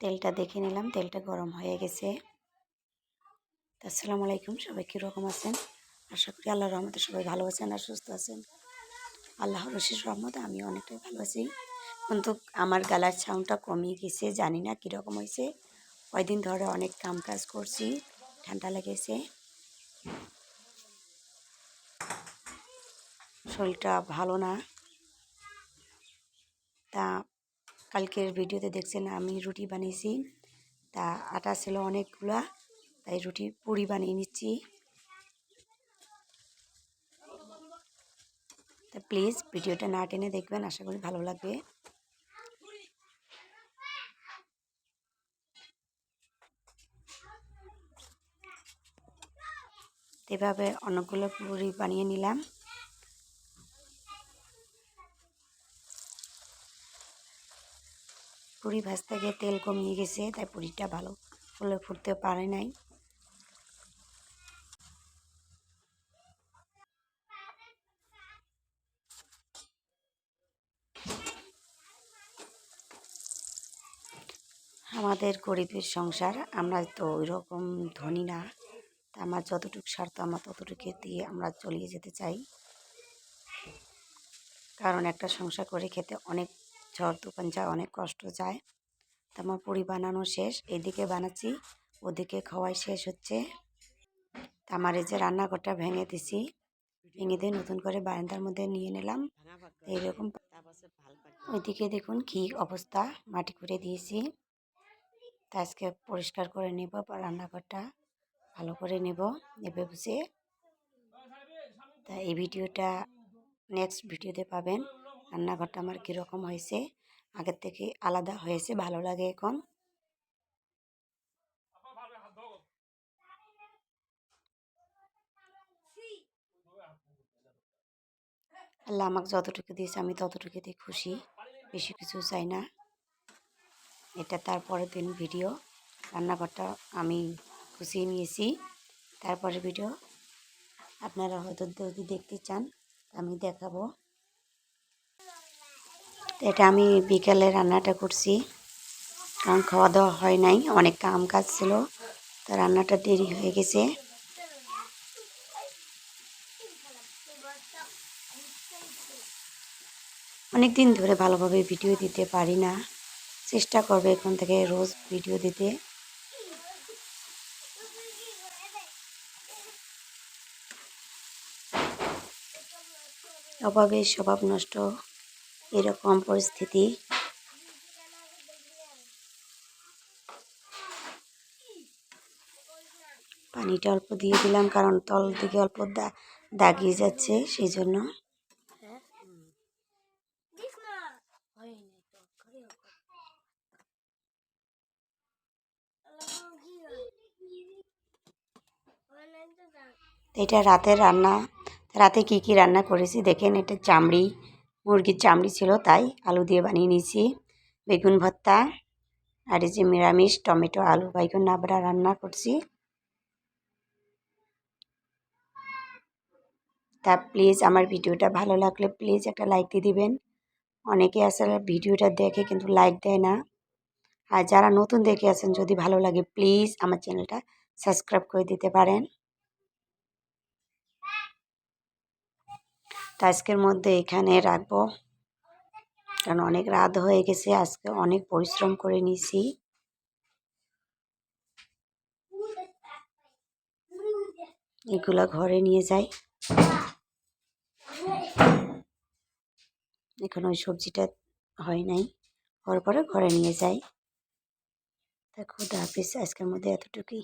তেলটা দেখে নিলাম, তেলটা গরম হয়ে গেছে। আসসালামু আলাইকুম, সবাই কীরকম আছেন? আশা করি আল্লাহর রহমতে সবাই ভালো আছেন আর সুস্থ আছেন। আল্লাহর রশিস রহমতে আমি অনেকটাই ভালো আছি। কিন্তু আমার গালার সাউন্ডটা কমিয়ে গেছে, জানি না কীরকম হয়েছে। কয়দিন ধরে অনেক কাম কাজ করছি, ঠান্ডা লেগেছে। শরীরটা ভালো না। তা কালকের ভিডিওতে দেখছেন আমি রুটি বানিয়েছি। তা আটা ছিল অনেকগুলা, তাই রুটি পুরি বানিয়ে নিচ্ছি। তা প্লিজ ভিডিওটা না টেনে দেখবেন, আশা করি ভালো লাগবে। এভাবে অনেকগুলো পুরি বানিয়ে নিলাম। পুরি ভাজতে গিয়ে তেল কমিয়ে গেছে, তাই পুরিটা ভালো ফুলে ফুটতে পারে নাই। আমাদের গরিবের সংসার, আমরা তো ওই রকম ধনী না। তা আমার যতটুকু স্বার্থ, আমার ততটুকু দিয়ে আমরা চলিয়ে যেতে চাই। কারণ একটা সংসার করে খেতে অনেক ঝড় তুফান যায় অনেক কষ্ট যায় তা আমার পুরি বানানো শেষ এদিকে বানাচ্ছি ওদিকে খাওয়াই শেষ হচ্ছে। তা আমার এই যে রান্নাঘরটা ভেঙে দিছি ভেঙে দিয়ে নতুন করে বারান্দার মধ্যে নিয়ে নিলাম। এইরকম ওইদিকে দেখুন কি অবস্থা মাটি করে দিয়েছি। তা আজকে পরিষ্কার করে নেব বা রান্নাঘরটা ভালো করে নেব নেবে বসে তা এই ভিডিওটা নেক্সট ভিডিওতে পাবেন। রান্নাঘরটা আমার কীরকম হয়েছে, আগের থেকে আলাদা হয়েছে, ভালো লাগে এখন। আল্লাহ আমাকে যতটুকু দিয়েছে, আমি ততটুকুতেই খুশি, বেশি কিছু চাই না। এটা তারপরের দিন ভিডিও রান্নাঘরটা আমি খুশিয়ে নিয়েছি। তারপরে ভিডিও আপনারা হয়তো যদি দেখতে চান, আমি দেখাবো। এটা আমি বিকেলে রান্নাটা করছি। কারণ খাওয়া দাওয়া হয় নাই, অনেক কাম কাজ ছিল, তো রান্নাটা দেরি হয়ে গেছে। অনেক দিন ধরে ভালোভাবে ভিডিও দিতে পারি না। চেষ্টা করবে এখন থেকে রোজ ভিডিও দিতে। অভাবে স্বভাব নষ্ট এরকম পরিস্থিতি। পানিটা অল্প দিয়ে দিলাম, কারণ তল দিকে অল্প দাগিয়ে যাচ্ছে সেই জন্য এটা রাতের রান্না। রাতে কি কি রান্না করেছি দেখেন, এটা চামড়ি। মুরগির চামড়ি ছিল তাই আলু দিয়ে বানিয়ে নিয়েছি। বেগুন ভর্তা, আর এই যে নিরামিষ টমেটো, আলু, বাইগুন নাবড়া রান্না করছি। তা প্লিজ আমার ভিডিওটা ভালো লাগলে প্লিজ একটা লাইক দিয়ে দিবেন। অনেকে আসলে ভিডিওটা দেখে কিন্তু লাইক দেয় না। আর যারা নতুন দেখে আছেন, যদি ভালো লাগে প্লিজ আমার চ্যানেলটা সাবস্ক্রাইব করে দিতে পারেন। তো আজকের মধ্যে এখানে রাখব। কারণ অনেক রাত হয়ে গেছে, আজকে অনেক পরিশ্রম করে নিয়েছি। এগুলো ঘরে নিয়ে যাই। এখন ওই সবজিটা হয় নাই, হওয়ার পরে ঘরে নিয়ে যাই। তা খুদ হাফিজ, আজকের মধ্যে এতটুকুই।